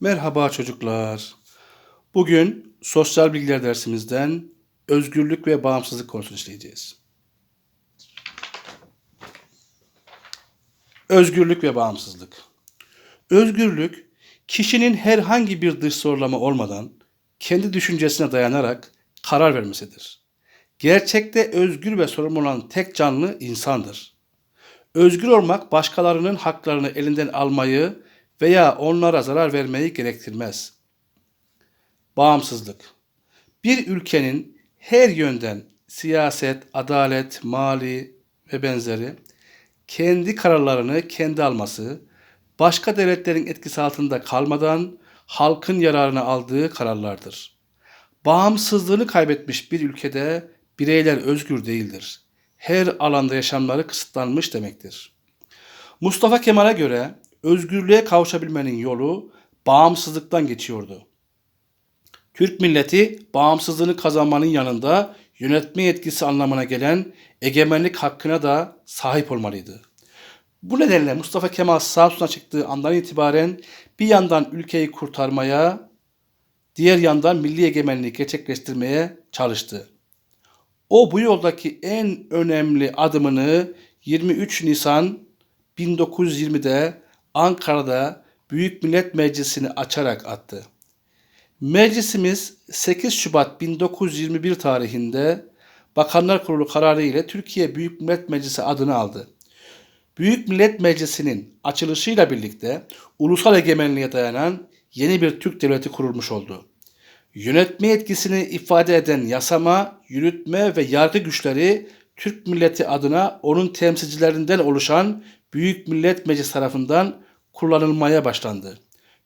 Merhaba çocuklar. Bugün sosyal bilgiler dersimizden özgürlük ve bağımsızlık konusunu işleyeceğiz. Özgürlük ve bağımsızlık. Özgürlük, kişinin herhangi bir dış zorlama olmadan kendi düşüncesine dayanarak karar vermesidir. Gerçekte özgür ve sorumlu olan tek canlı insandır. Özgür olmak başkalarının haklarını elinden almayı veya onlara zarar vermeyi gerektirmez. Bağımsızlık. Bir ülkenin her yönden siyaset, adalet, mali ve benzeri kendi kararlarını kendi alması, başka devletlerin etkisi altında kalmadan halkın yararına aldığı kararlardır. Bağımsızlığını kaybetmiş bir ülkede bireyler özgür değildir. Her alanda yaşamları kısıtlanmış demektir. Mustafa Kemal'e göre özgürlüğe kavuşabilmenin yolu bağımsızlıktan geçiyordu. Türk milleti bağımsızlığını kazanmanın yanında yönetme yetkisi anlamına gelen egemenlik hakkına da sahip olmalıydı. Bu nedenle Mustafa Kemal Samsun'a çıktığı andan itibaren bir yandan ülkeyi kurtarmaya, diğer yandan milli egemenliği gerçekleştirmeye çalıştı. O bu yoldaki en önemli adımını 23 Nisan 1920'de Ankara'da Büyük Millet Meclisi'ni açarak attı. Meclisimiz 8 Şubat 1921 tarihinde Bakanlar Kurulu kararı ile Türkiye Büyük Millet Meclisi adını aldı. Büyük Millet Meclisi'nin açılışıyla birlikte ulusal egemenliğe dayanan yeni bir Türk devleti kurulmuş oldu. Yönetme yetkisini ifade eden yasama, yürütme ve yargı güçleri Türk milleti adına onun temsilcilerinden oluşan Büyük Millet Meclisi tarafından kullanılmaya başlandı.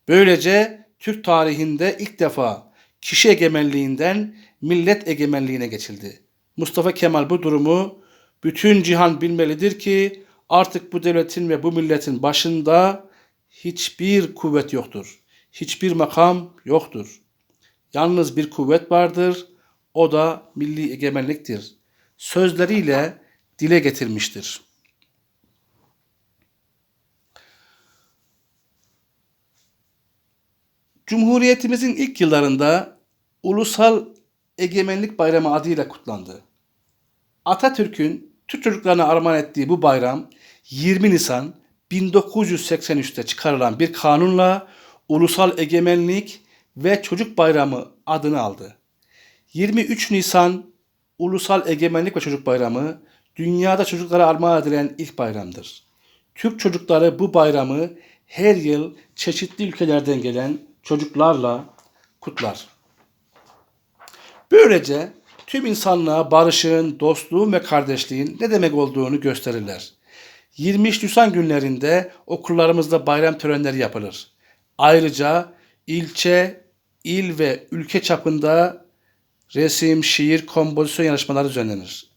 Böylece Türk tarihinde ilk defa kişi egemenliğinden millet egemenliğine geçildi. Mustafa Kemal bu durumu bütün cihan bilmelidir ki artık bu devletin ve bu milletin başında hiçbir kuvvet yoktur. Hiçbir makam yoktur. Yalnız bir kuvvet vardır. O da milli egemenliktir. Sözleriyle dile getirmiştir. Cumhuriyetimizin ilk yıllarında Ulusal Egemenlik Bayramı adıyla kutlandı. Atatürk'ün Türk çocuklarına armağan ettiği bu bayram 20 Nisan 1983'te çıkarılan bir kanunla Ulusal Egemenlik ve Çocuk Bayramı adını aldı. 23 Nisan Ulusal Egemenlik ve Çocuk Bayramı dünyada çocuklara armağan edilen ilk bayramdır. Türk çocukları bu bayramı her yıl çeşitli ülkelerden gelen çocuklarla kutlar. Böylece tüm insanlığa barışın, dostluğun ve kardeşliğin ne demek olduğunu gösterirler. 23 Nisan günlerinde okullarımızda bayram törenleri yapılır. Ayrıca ilçe, il ve ülke çapında resim, şiir, kompozisyon yarışmaları düzenlenir.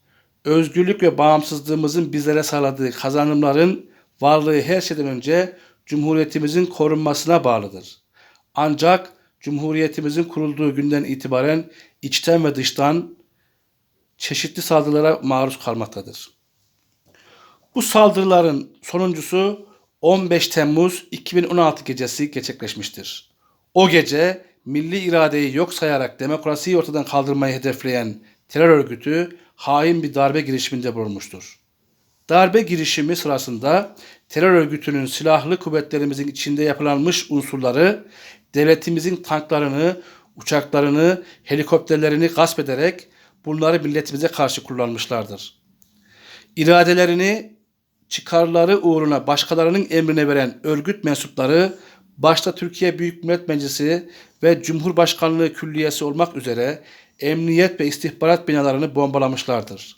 Özgürlük ve bağımsızlığımızın bizlere sağladığı kazanımların varlığı her şeyden önce Cumhuriyetimizin korunmasına bağlıdır. Ancak Cumhuriyetimizin kurulduğu günden itibaren içten ve dıştan çeşitli saldırılara maruz kalmaktadır. Bu saldırıların sonuncusu 15 Temmuz 2016 gecesi gerçekleşmiştir. O gece milli iradeyi yok sayarak demokrasiyi ortadan kaldırmayı hedefleyen terör örgütü hain bir darbe girişiminde bulunmuştur. Darbe girişimi sırasında terör örgütünün silahlı kuvvetlerimizin içinde yapılanmış unsurları devletimizin tanklarını, uçaklarını, helikopterlerini gasp ederek bunları milletimize karşı kullanmışlardır. İradelerini çıkarları uğruna başkalarının emrine veren örgüt mensupları başta Türkiye Büyük Millet Meclisi ve Cumhurbaşkanlığı Külliyesi olmak üzere emniyet ve istihbarat binalarını bombalamışlardır.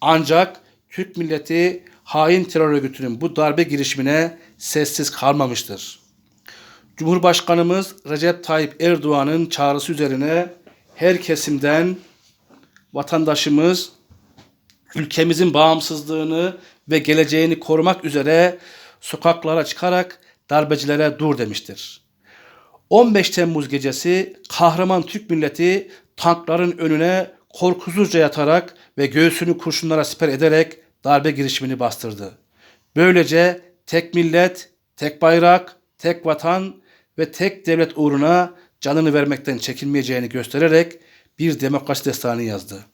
Ancak Türk milleti hain terör örgütünün bu darbe girişimine sessiz kalmamıştır. Cumhurbaşkanımız Recep Tayyip Erdoğan'ın çağrısı üzerine her kesimden vatandaşımız ülkemizin bağımsızlığını ve geleceğini korumak üzere sokaklara çıkarak darbecilere dur demiştir. 15 Temmuz gecesi kahraman Türk milleti tankların önüne korkusuzca yatarak ve göğsünü kurşunlara siper ederek darbe girişimini bastırdı. Böylece tek millet, tek bayrak, tek vatan ve tek devlet uğruna canını vermekten çekinmeyeceğini göstererek bir demokrasi destanı yazdı.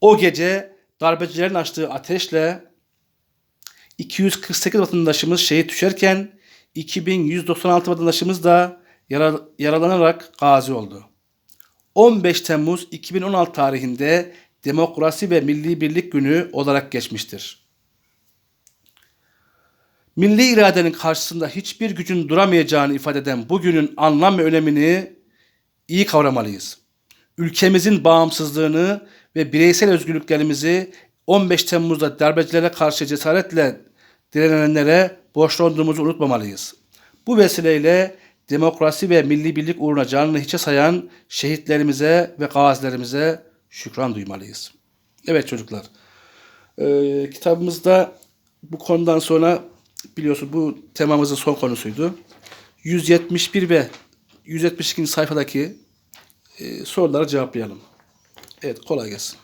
O gece darbecilerin açtığı ateşle 248 vatandaşımız şehit düşerken 2196 vatandaşımız da yara- yaralanarak gazi oldu. 15 Temmuz 2016 tarihinde Demokrasi ve Milli Birlik Günü olarak geçmiştir. Milli iradenin karşısında hiçbir gücün duramayacağını ifade eden bu günün anlam ve önemini iyi kavramalıyız. Ülkemizin bağımsızlığını ve bireysel özgürlüklerimizi 15 Temmuz'da darbecilere karşı cesaretle direnenlere borçlandığımızı unutmamalıyız. Bu vesileyle demokrasi ve milli birlik uğruna canını hiçe sayan şehitlerimize ve gazilerimize şükran duymalıyız. Evet çocuklar, ee, kitabımızda bu konudan sonra biliyorsun bu temamızın son konusuydu. 171 ve 172. sayfadaki e, soruları cevaplayalım. Evet kolay gelsin.